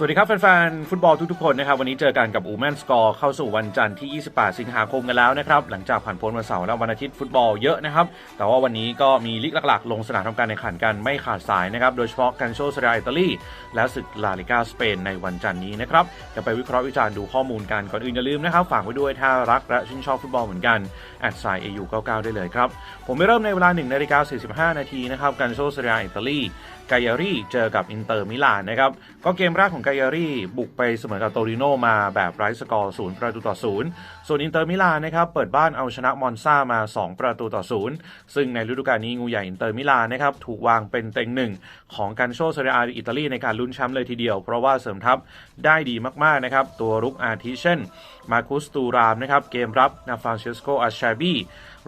สวัสดีครับแฟนๆฟุตบอลทุกๆคนนะครับวันนี้เจอกันกับอูแมนสกอร์เข้าสู่วันจันทร์ที่ 28 สิงหาคมกันแล้วนะครับหลังจากผ่านพ้นวันเสาร์และวันอาทิตย์ฟุตบอลเยอะนะครับแต่ว่าวันนี้ก็มีลีกหลักๆ ลงสนามทำการแข่งขันกันไม่ขาดสายนะครับโดยเฉพาะกันโชเซเรียอิตาลีและศึกลาลิกาสเปนในวันจันทร์นี้นะครับจะไปวิเคราะห์วิจารณ์ดูข้อมูลกันก่อนอื่นอย่าลืมนะครับฝากไว้ด้วยถ้ารักและชื่นชอบฟุตบอลเหมือนกันแอดไซน์ AU 99ได้เลยครับผมไปเริ่มในเวลา1นาฬิกา45 นาทีนะครับกันโชเซเรียอิตาลีกายารีเจอกับอินเตอร์มิลานนะครับก็เกมแรกของายารีบุกไปเสมอกับโตริโนมาแบบไร้สกอร์ศูนย์ประตูต่อศูนย์ส่วนอินเตอร์มิลานนะครับเปิดบ้านเอาชนะมอนซามา 2 ประตูต่อศูนย์ซึ่งในฤดูกาลนี้งูใหญ่อินเตอร์มิลานนะครับถูกวางเป็นเต็งหนึ่งของการโชว์เซเรียอาอิตาลีในการลุ้นแชมป์เลยทีเดียว เพราะว่าเสริมทัพได้ดีมากๆนะครับตัวรุกอาทิเช่น มาคุสตูรามนะครับเกมรับนาฟรานเชสโกอาชาบี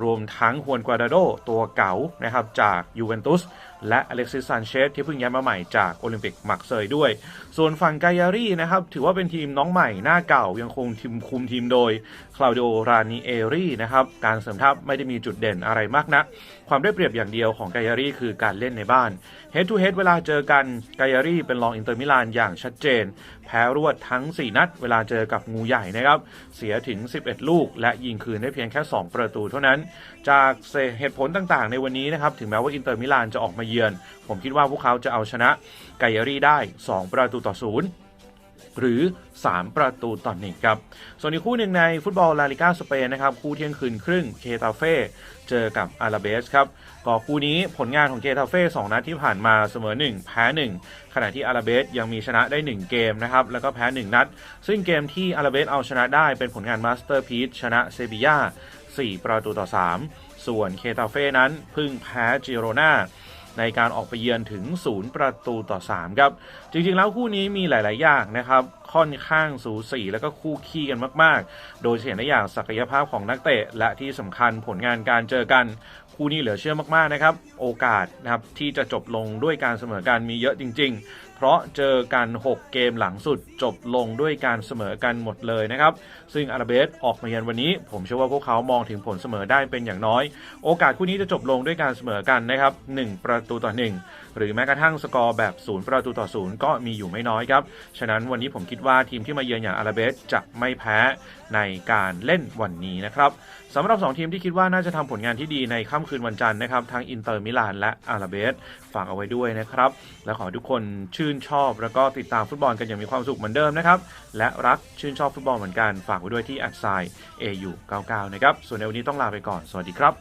รวมทั้งฮวนกวาดาโดตัวเก๋านะครับจากยูเวนตุสและอเล็กซิสซานเชสที่เพิ่งย้ายมาใหม่จากโอลิมปิกมักเซยด้วย ส่วนฝั่งกายารีนะครับถือว่าเป็นทีมน้องใหม่หน้าเก่ายังคงทีมคุมทีมโดยคลาวดิโอรานิเอรีนะครับการเสริมทัพไม่ได้มีจุดเด่นอะไรมากนักความได้เปรียบอย่างเดียวของกายารีคือการเล่นในบ้าน Head to Head เวลาเจอกันกายารีเป็นรองอินเตอร์มิลานอย่างชัดเจน แพ้รวดทั้ง 4 นัด เวลาเจอกับงูใหญ่นะครับเสียถึง 11 ลูก และยิงคืนได้เพียงแค่ 2 ประตูเท่านั้นจากเหตุผลต่างๆ ในวันนี้นะครับ ถึงแม้ว่าอินเตอร์มิลานจะออกมาเยือน ผมคิดว่าพวกเขาจะเอาชนะไกอารีได้ 2 ประตูต่อศูนย์หรือ 3 ประตูต่อหนึ่งครับ ส่วนอีกคู่หนึ่งในฟุตบอลลาลิกาสเปนนะครับ คู่เที่ยงคืนครึ่งเคตาเฟ่เจอกับอาราเบสครับก็คู่นี้ผลงานของเคตาเฟ่2นัดที่ผ่านมาเสมอ 1 แพ้ 1 ขณะที่อาราเบสยังมีชนะได้ 1 เกมนะครับ แล้วก็แพ้ 1 นัด ซึ่งเกมที่อาราเบสเอาชนะได้เป็นผลงานมาสเตอร์พีชชนะเซบียา 4 ประตูต่อ 3 ส่วนเคตาเฟ่นั้นพึ่งแพ้จิโรนาในการออกไปเยือนถึง 0 ประตูต่อ 3 ครับ จริงๆ แล้วคู่นี้มีหลาย ๆ อย่างนะครับ ค่อนข้างสูสีแล้วก็คู่ขี้กันมาก ๆ โดยเห็นได้อย่างศักยภาพของนักเตะ และที่สำคัญผลงานการเจอกันคู่นี้เหลือเชื่อมากๆนะครับ โอกาสนะครับที่จะจบลงด้วยการเสมอกันมีเยอะจริง ๆ เพราะเจอกัน 6 เกมหลังสุดจบลงด้วยการเสมอกันหมดเลยนะครับ ซึ่งอาราเบสออกมาเยือนวันนี้ ผมเชื่อว่าพวกเขามองถึงผลเสมอได้เป็นอย่างน้อย โอกาสคู่นี้จะจบลงด้วยการเสมอกันนะครับ 1 ประตูต่อ 1 หรือแม้กระทั่งสกอร์แบบ 0 ประตูต่อ 0 ก็มีอยู่ไม่น้อยครับ ฉะนั้นวันนี้ผมคิดว่าทีมที่มาเยือนอย่างอาราเบสจะไม่แพ้ในการเล่นวันนี้นะครับสำหรับ 2 ทีมที่คิดว่าน่าจะทำผลงานที่ดีในค่ำคืนวันจันทร์นะครับ ทั้งอินเตอร์มิลานและอาราเบสฝากเอาไว้ด้วยนะครับ และขอทุกคนชื่นชอบแล้วก็ติดตามฟุตบอลกันอย่างมีความสุขเหมือนเดิมนะครับ และรักชื่นชอบฟุตบอลเหมือนกัน ฝากไว้ด้วยที่แอดไซน์ AU99 นะครับ ส่วนในวันนี้ต้องลาไปก่อน สวัสดีครับ